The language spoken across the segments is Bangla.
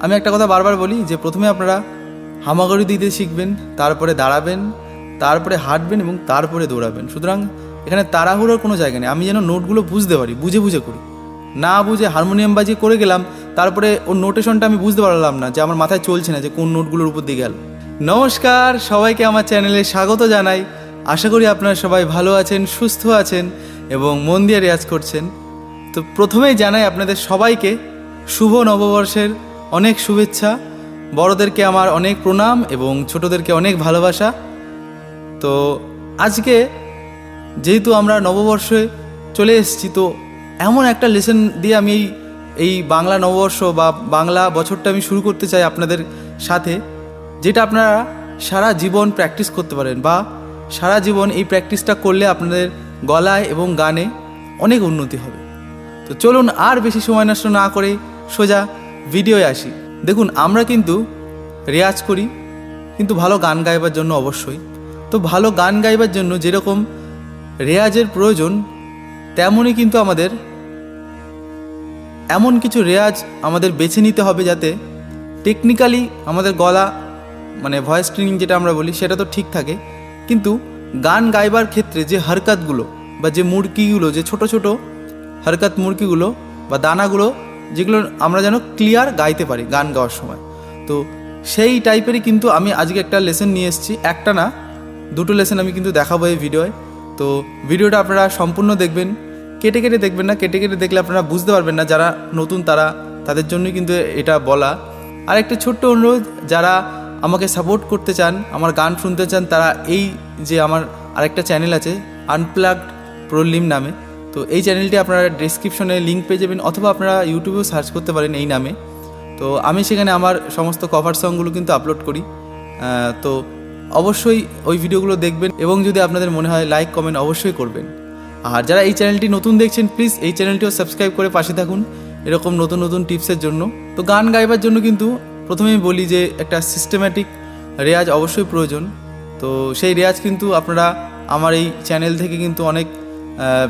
আমি একটা কথা বারবার বলি যে প্রথমে আপনারা হামাগুড়ি দিতে শিখবেন, তারপরে দাঁড়াবেন, তারপরে হাঁটবেন এবং তারপরে দৌড়াবেন। সুতরাং এখানে তাড়াহুড়োর কোনো জায়গা নেই। আমি যেন নোটগুলো বুঝতে পারি, বুঝে বুঝে করি। না বুঝে হারমোনিয়াম বাজিয়ে করে গেলাম, তারপরে ওর নোটেশনটা আমি বুঝতে পারলাম না যে আমার মাথায় চলছে না যে কোন নোটগুলোর উপর দিয়ে গেল। নমস্কার, সবাইকে আমার চ্যানেলে স্বাগত জানাই। আশা করি আপনারা সবাই ভালো আছেন, সুস্থ আছেন এবং মন দিয়ে রেয়াজ করছেন। তো প্রথমেই জানাই আপনাদের সবাইকে শুভ নববর্ষের অনেক শুভেচ্ছা। বড়দেরকে আমার অনেক প্রণাম এবং ছোটদেরকে অনেক ভালোবাসা। তো আজকে যেহেতু আমরা নববর্ষে চলে এসেছি, তো এমন একটা লেসন দিয়ে আমি এই এই বাংলা নববর্ষ বা বাংলা বছরটা আমি শুরু করতে চাই আপনাদের সাথে, যেটা আপনারা সারা জীবন প্র্যাকটিস করতে পারেন বা সারা জীবন এই প্র্যাকটিসটা করলে আপনাদের গলায় এবং গানে অনেক উন্নতি হবে। তো চলুন আর বেশি সময় নষ্ট না করে সোজা ভিডিওয়ে আসি। দেখুন, আমরা কিন্তু রেয়াজ করি, কিন্তু ভালো গান গাইবার জন্য অবশ্যই। তো ভালো গান গাইবার জন্য যেরকম রেয়াজের প্রয়োজন, তেমনই কিন্তু আমাদের এমন কিছু রেয়াজ আমাদের বেছে নিতে হবে যাতে টেকনিক্যালি আমাদের গলা মানে ভয়েস ট্রেনিং যেটা আমরা বলি, সেটা তো ঠিক থাকে। কিন্তু গান গাইবার ক্ষেত্রে যে হরকতগুলো বা যে মুরগিগুলো, যে ছোট ছোট হরকত মুরগিগুলো বা দানাগুলো যেগুলো আমরা যেন ক্লিয়ার গাইতে পারি গান গাওয়ার সময়। তো সেই টাইপেরই কিন্তু আমি আজকে একটা লেসন নিয়ে এসেছি। একটা না, দুটো লেসন আমি কিন্তু দেখাবো এই ভিডিওয়। তো ভিডিওটা আপনারা সম্পূর্ণ দেখবেন। কেটে কেটে দেখবেন না, কেটে কেটে দেখলে আপনারা বুঝতে পারবেন না যারা নতুন তারা, তাদের জন্যই কিন্তু এটা বলা। আর একটা ছোট্ট অনুরোধ, যারা আমাকে সাপোর্ট করতে চান, আমার গান শুনতে চান, তারা এই যে আমার আরেকটা চ্যানেল আছে আনপ্লাগড প্রলিম নামে। তো এই চ্যানেলটি আপনারা ডিসক্রিপশনে লিঙ্ক পেয়ে যাবেন অথবা আপনারা ইউটিউবেও সার্চ করতে পারেন এই নামে। তো আমি সেখানে আমার সমস্ত কভার সংগুলো কিন্তু আপলোড করি। তো অবশ্যই ওই ভিডিওগুলো দেখবেন এবং যদি আপনাদের মনে হয় লাইক কমেন্ট অবশ্যই করবেন। আর যারা এই চ্যানেলটি নতুন দেখছেন প্লিজ এই চ্যানেলটিও সাবস্ক্রাইব করে পাশে থাকুন। এরকম নতুন নতুন টিপসের জন্য। তো গান গাইবার জন্য কিন্তু প্রথমেই বলি যে একটা সিস্টেম্যাটিক রেয়াজ অবশ্যই প্রয়োজন। তো সেই রেয়াজ কিন্তু আপনারা আমার এই চ্যানেল থেকে কিন্তু অনেক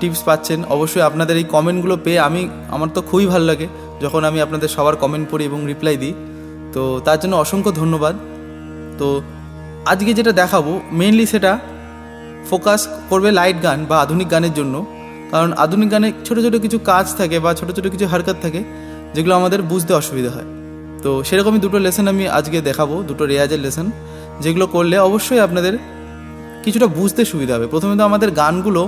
টিপস পাচ্ছেন, অবশ্যই আপনাদের এই কমেন্টগুলো পেয়ে আমি, আমার তো খুবই ভালো লাগে যখন আমি আপনাদের সবার কমেন্ট পড়ি এবং রিপ্লাই দিই। তো তার জন্য অসংখ্য ধন্যবাদ। তো আজকে যেটা দেখাবো মেনলি সেটা ফোকাস করবে লাইট গান বা আধুনিক গানের জন্য। কারণ আধুনিক গানে ছোটো ছোটো কিছু কাজ থাকে বা ছোটো ছোটো কিছু হারকাত থাকে, যেগুলো আমাদের বুঝতে অসুবিধা হয়। তো সেরকমই দুটো লেসন আমি আজকে দেখাবো, দুটো রেয়াজের লেসন যেগুলো করলে অবশ্যই আপনাদের কিছুটা বুঝতে সুবিধা হবে। প্রথমে তো আমাদের গানগুলো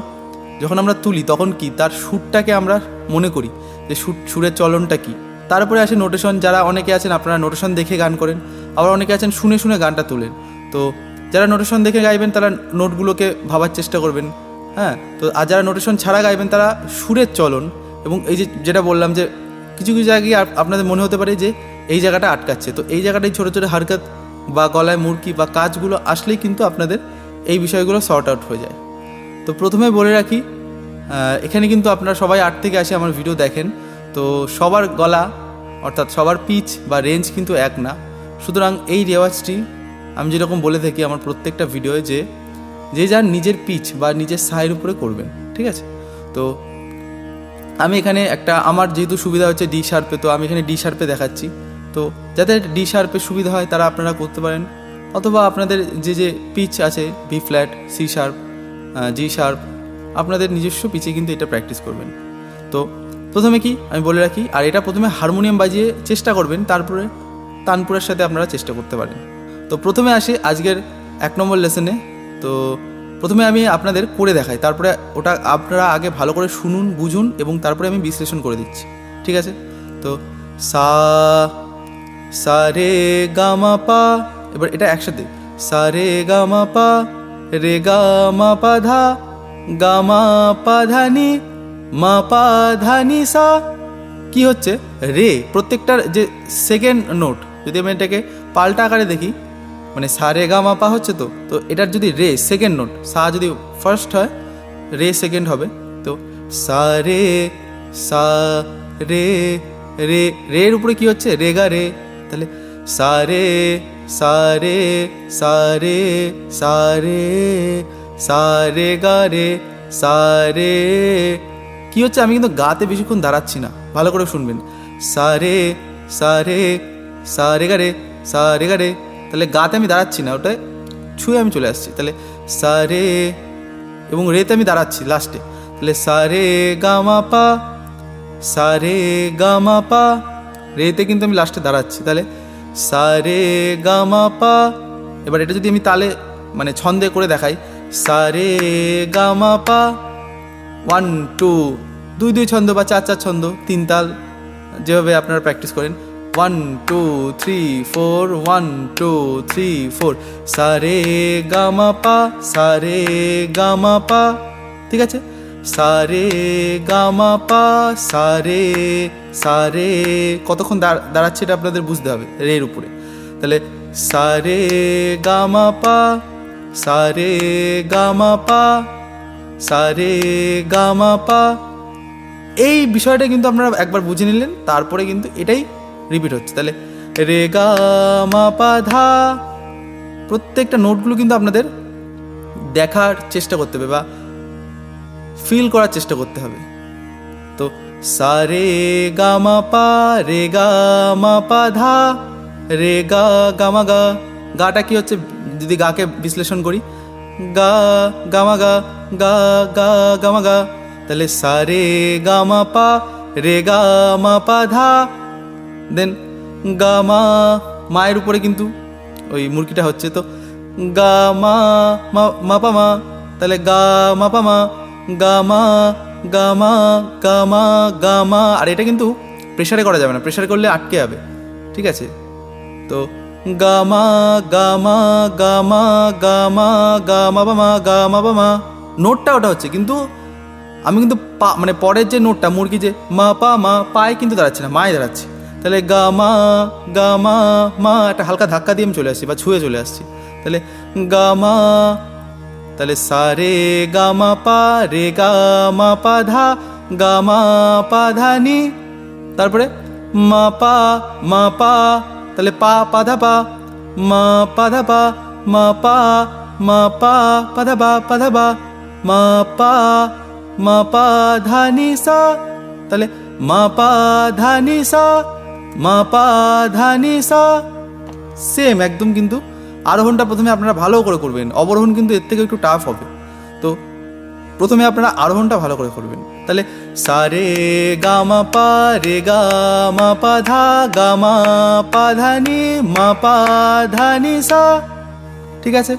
যখন আমরা তুলি, তখন কি তার সুরটাকে আমরা মনে করি যে সুর, সুরের চলনটা কি? তারপরে আসে নোটেশন যারা অনেকে আছেন, আপনারা নোটেশন দেখে গান করেন। আবার অনেকে আছেন, শুনে শুনে গানটা তোলেন। তো যারা নোটেশন দেখে গাইবেন, তারা নোটগুলোকে ভাবার চেষ্টা করবেন। হ্যাঁ? তো আর যারা নোটেশন ছাড়া গাইবেন, তারা সুরের চলন এবং এই যে যেটা বললাম যে কিছু কিছু জায়গায় আপনাদের মনে হতে পারে যে এই জায়গাটা আটকাচ্ছে। তো এই জায়গাটায় ছোটো ছোটো হারকাত বা গলায় মুরকি বা কাজগুলো আসলেই কিন্তু আপনাদের এই বিষয়গুলো সর্ট আউট হয়ে যায়। তো প্রথমে বলে রাখি এখানে কিন্তু আপনারা সবাই আট থেকে আসে আমার ভিডিও দেখেন। তো সবার গলা, অর্থাৎ সবার পিচ বা রেঞ্জ কিন্তু এক না। সুতরাং এই রেওয়াজটি আমি যেরকম বলে থাকি আমার প্রত্যেকটা ভিডিওয়ে যে যে যার নিজের পিচ বা নিজের সাইয়ের উপরে করবেন, ঠিক আছে? তো আমি এখানে একটা, আমার যেহেতু সুবিধা হচ্ছে ডি শার্পে তো আমি এখানে ডি শার্পে দেখাচ্ছি। তো যাদের ডি শার্পে সুবিধা হয়, তারা আপনারা করতে পারেন। অথবা আপনাদের যে যে পিচ আছে B flat C sharp G sharp আপনাদের নিজস্ব পিচে কিন্তু এটা প্র্যাকটিস করবেন। তো প্রথমে কি আমি বলে রাখি, আর এটা প্রথমে হারমোনিয়াম বাজিয়ে চেষ্টা করবেন, তারপরে তানপুরের সাথে আপনারা চেষ্টা করতে পারেন। তো প্রথমে আসি আজকের এক নম্বর লেসনে তো প্রথমে আমি আপনাদের করে দেখাই, তারপরে ওটা আপনারা আগে ভালো করে শুনুন, বুঝুন এবং তারপরে আমি বিশ্লেষণ করে দিচ্ছি, ঠিক আছে? তো সা সা, রে গামা পা, এবার এটা একসাথে, সা, রে গামা পা রে গামা পা ধা গামা পা ধা নি, মা পা ধা নি সা। কি হচ্ছে? রে, প্রত্যেকটার যে সেকেন্ড নোট যদি আমি এটাকে পাল্টা আকারে দেখি মানে সা, রে, গা, মা, পা হচ্ছে তো তো এটার যদি রে সেকেন্ড নোট সা যদি ফার্স্ট হয়, রে সেকেন্ড হবে, তো সা, রে সা, রে রে রে এর উপরে কি হচ্ছে? রে, গা, রে। তাহলে সা, রে সা রে সা রে সা রে সা রে গা রে সা রে কি হচ্ছে? আমি কিন্তু গাতে বেশিক্ষণ দাঁড়াচ্ছি না। ভালো করে শুনবেন। সা রে সা রে সা রে গা রে সা রে গা রে তাহলে গাতে আমি দাঁড়াচ্ছি না, ওটায় ছুঁয়ে আমি চলে আসছি। তাহলে সা রে এবং রেতে আমি দাঁড়াচ্ছি লাস্টে তাহলে সা রে গা মা পা সা রে গা মা পা। রেতে কিন্তু আমি লাস্টে দাঁড়াচ্ছি। তাহলে সা রে গা পা এবার এটা যদি আমি তালে মানে ছন্দে করে দেখাই। সা রে গা পা ওয়ান টু দুই দুই ছন্দ বা চার চার ছন্দ, তিন তাল, যেভাবে আপনারা প্র্যাকটিস করেন। One two three four one two three four সারে গামা পা সারে গামা পা ঠিক আছে? সারে গামা পা, সারে সারে। কতক্ষণ দাঁড়- দাঁড়াচ্ছে এটা আপনাদের বুঝতে হবে, রের উপরে। তাহলে, সারে গামা পা, সারে গামা পা, সারে গামা পা। এই বিষয়টা কিন্তু আপনারা একবার বুঝে নিলেন, তারপরে কিন্তু এটাই রিপিট হচ্ছে। তাহলে, রে গা মা পা ধা, প্রত্যেকটা নোটগুলো কিন্তু আপনাদের দেখার চেষ্টা করতে হবে বা ফিল করার চেষ্টা করতে হবে তো সা রে গা পা রে গা মা পা ধা রে গা গামা গা গাটা কি হচ্ছে যদি গাকে বিশ্লেষণ করি গা গামা গা গা গা গামা গা তাহলে সা রে গা পা রে গা মা পা ধা দেন গা মা মায়ের উপরে কিন্তু ওই মুরগিটা হচ্ছে তো গা মা মা পা মা তাহলে গা মা পা মা গা মা গা মা গা মা গা মা আর এটা কিন্তু প্রেশারে করা যাবে না প্রেশারে করলে আটকে যাবে, ঠিক আছে? তো গামা গামা গামা গামা গামা, বামা গামা, বামা। নোটটা ওটা হচ্ছে, কিন্তু আমি কিন্তু পা মানে পরের যে নোটটা, মুরগি যে মা, পা, মা, পায়ে কিন্তু দাঁড়াচ্ছে না, মায়ে দাঁড়াচ্ছে। তাহলে গামা গামা, মা, একটা হালকা ধাক্কা দিয়ে আমি চলে আসছি বা ছুঁয়ে চলে আসছি। তাহলে গামা তাহলে সারে গামা পা রে গামা পা ধা গামা পা ধা নি। তারপরে মা পা মা পা, তাহলে পা পাধা পা, মা পাধা পা, মা পা মা পা পা পাধা পা মা পা মা পা ধানি সা। তাহলে মা পা ধানি সা, মা পা ধানি সা। সেম একদম কিন্তু আরোহণটা প্রথমে আপনারা ভালো করে করবেন। অবরোহণ কিন্তু এর থেকে একটু টাফ হবে। তো প্রথমে আপনারা আরোহণটা ভালো করে করবেন। তাহলে সারে গামা পা, রে গামা পা, ধা গামা পা ধানি মা, পা ধানি সা। ঠিক আছে?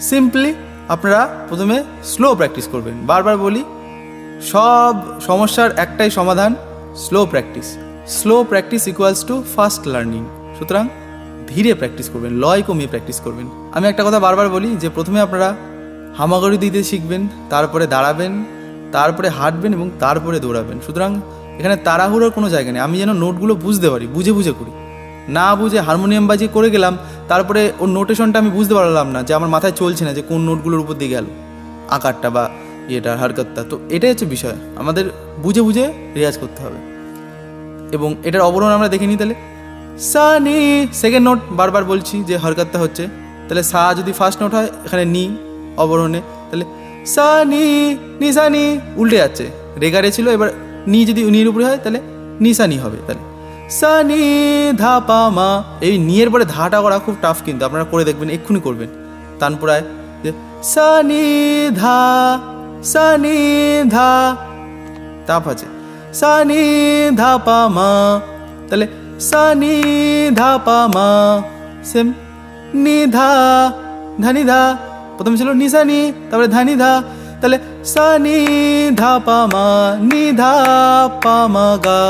সিম্পলি আপনারা প্রথমে স্লো প্র্যাকটিস করবেন। বারবার বলি, সব সমস্যার একটাই সমাধান slow practice slow practice equals to fast learning সুতরাং ধীরে প্র্যাকটিস করবেন, লয় কমিয়ে প্র্যাকটিস করবেন। আমি একটা কথা বারবার বলি যে প্রথমে আপনারা হামাগুড়ি দিতে শিখবেন, তারপরে দাঁড়াবেন, তারপরে হাঁটবেন এবং তারপরে দৌড়াবেন। সুতরাং এখানে তাড়াহুড়োর কোনো জায়গা নেই। আমি যেন নোটগুলো বুঝতে পারি, বুঝে বুঝে করি। না বুঝে হারমোনিয়াম বাজিয়ে করে গেলাম, তারপরে ওর নোটেশনটা আমি বুঝতে পারলাম না যে আমার মাথায় চলছে না যে কোন নোটগুলোর উপর দিয়ে গেল, আকারটা বা ইয়েটা, হারকতটা। তো এটাই হচ্ছে বিষয়। আমাদের বুঝে বুঝে রেয়াজ করতে হবে। এবং এটার অবরোহণ আমরা দেখে নিই তাহলে। সা নি। সেকেন্ড নোট বারবার বলছি যে হরকতটা হচ্ছে। তাহলে সা যদি ফার্স্ট নোট হয়, এখানে নি অবরোহণে। তাহলে সা নি নি উল্টে যাচ্ছে। রেগারে ছিল, এবার নি যদি নির উপরে হয়, তাহলে নি সা নি হবে। তাহলে সা নি, ধা, পা, মা, এই নিয়ের পরে ধাটা করা খুব টাফ কিন্তু, আপনারা করে দেখবেন, এক্ষুনি করবেন। তানপুরায় যে সা নি, ধা, সা নি, ধা তাপ আছে। সা নি, ধা, পা, মা, তাহলে সা নি ধা পা মা সেম নি ধা ধানি ধা প্রথমে ছিল নি সা নি তারপরে ধানি ধা তাহলে সা নি ধা পা মা নি ধা পা মা গা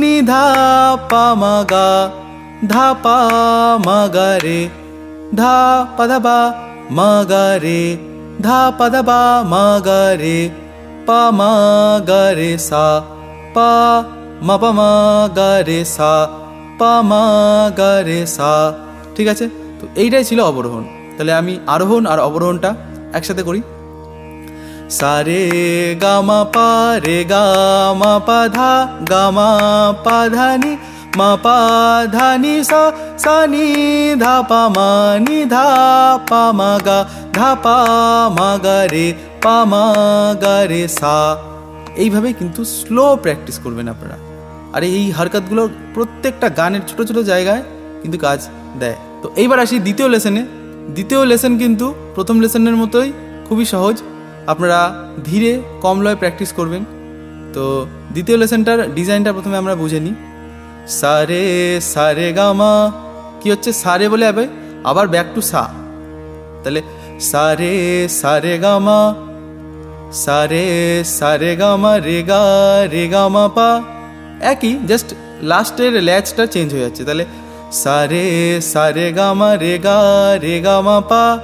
নি ধা পা মা গা ধা পা মা গা রে ধা পা ধা পা মা গা রে ধা পা ধা পা মা গা রে পা মা গা রে সা পা মা পা মা গা রে সা পা মা গা রে সা ঠিক আছে? তো এইটাই ছিল অবরোহণ। তাহলে আমি আরোহণ আর অবরোহণটা একসাথে করি। সারে গামা পা রে গামা পা ধা গামা পা ধানি মা পা ধানি সা সা নি ধা পা মা নি ধা পা মা গা ধা পা মা গা রে পা মা গা রে সা এইভাবে কিন্তু স্লো প্র্যাকটিস করবেন আপনারা। আর এই হারকাতগুলো প্রত্যেকটা গানের ছোট ছোট জায়গায় কিন্তু কাজ দেয়। তো এইবার আসি দ্বিতীয় লেসনে দ্বিতীয় লেসন কিন্তু প্রথম লেসনের মতোই খুবই সহজ। আপনারা ধীরে, কম লয় প্র্যাকটিস করবেন। তো দ্বিতীয় লেসনটার ডিজাইনটা প্রথমে আমরা বুঝে নিই। সারে সারে গামা কি হচ্ছে? সারে বলে আবে আবার ব্যাক টু সা। তাহলে সারে সারে গামা সারে সারে গামা রে গা, রে পা। একই জাস্ট লাস্টের ল্যাচটা চেঞ্জ হয়ে যাচ্ছে। তাহলে সারে সারে গামা রে, গা রে গামা পা।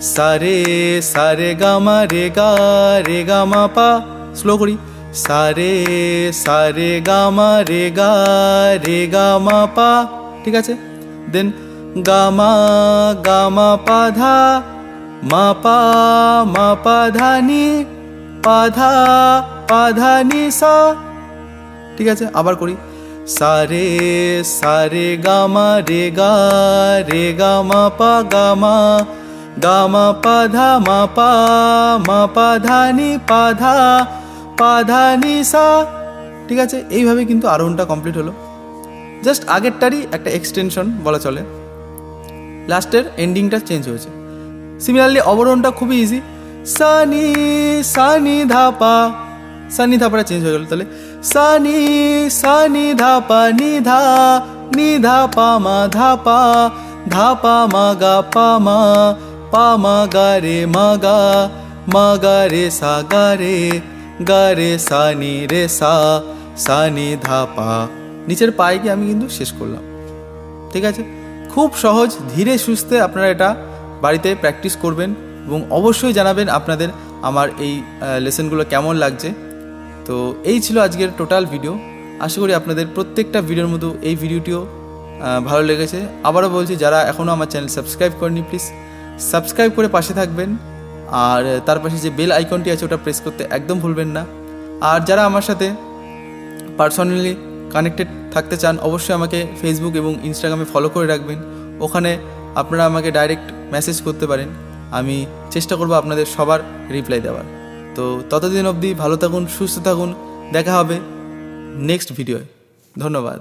সারে সারে গামা রে, গা রে গামা পা। স্লো করি। সারে সারে গামা রে, গা রে গামা পা। ঠিক আছে? দেন গামা গামা পা ধা। মা পা মা পা ধা নি। পা ধা পা ধা নি সা। ঠিক আছে, আবার করি। সারে সারে গামা রে, গা রে গামা পা গামা গামা পা, ধা, মা, পা মা, পা, ধা, নি, পা, ধা পা, ধা, নি, সা। ঠিক আছে, এইভাবে কিন্তু আরোহণটা কমপ্লিট হলো। জাস্ট আগেরটারই একটা এক্সটেনশন বলা চলে। লাস্টের এন্ডিংটা চেঞ্জ হয়েছে। সিমিলারলি অবরোহণটা খুবই ইজি সানি সানি ধাপা সানি ধাপাটা চেঞ্জ হয়ে গেল তাহলে। সানি সানি ধাপা নি ধা নি ধাপা ধাপা ধাপা মা, গা পা মা পা মা, গা রে মা, গা মা, গা রে সা, গা রে গা রে সা নি রে সা, সানি ধাপা। নিচের পায়ে গিয়ে আমি কিন্তু শেষ করলাম। ঠিক আছে? খুব সহজ, ধীরে সুস্থে আপনারা এটা বাড়িতে প্র্যাকটিস করবেন এবং অবশ্যই জানাবেন আপনাদের আমার এই লেসনগুলো কেমন লাগছে। তো এই ছিল আজকের টোটাল ভিডিও। আশা করি আপনাদের প্রত্যেকটা ভিডিওর মতো এই ভিডিওটিও ভালো লেগেছে। আবারও বলছি, যারা এখনও আমার চ্যানেল সাবস্ক্রাইব করেনি প্লিজ সাবস্ক্রাইব করে পাশে থাকবেন। আর তার পাশে যে বেল আইকনটি আছে, ওটা প্রেস করতে একদম ভুলবেন না। আর যারা আমার সাথে পার্সোনালি কানেক্টেড থাকতে চান, অবশ্যই আমাকে ফেসবুক এবং ইনস্টাগ্রামে ফলো করে রাখবেন। ওখানে আপনারা আমাকে ডাইরেক্ট মেসেজ করতে পারেন। আমি চেষ্টা করব আপনাদের সবার রিপ্লাই দেওয়ার। তো ততদিন অবধি ভালো থাকুন সুস্থ থাকুন। দেখা হবে নেক্সট ভিডিওয় ধন্যবাদ।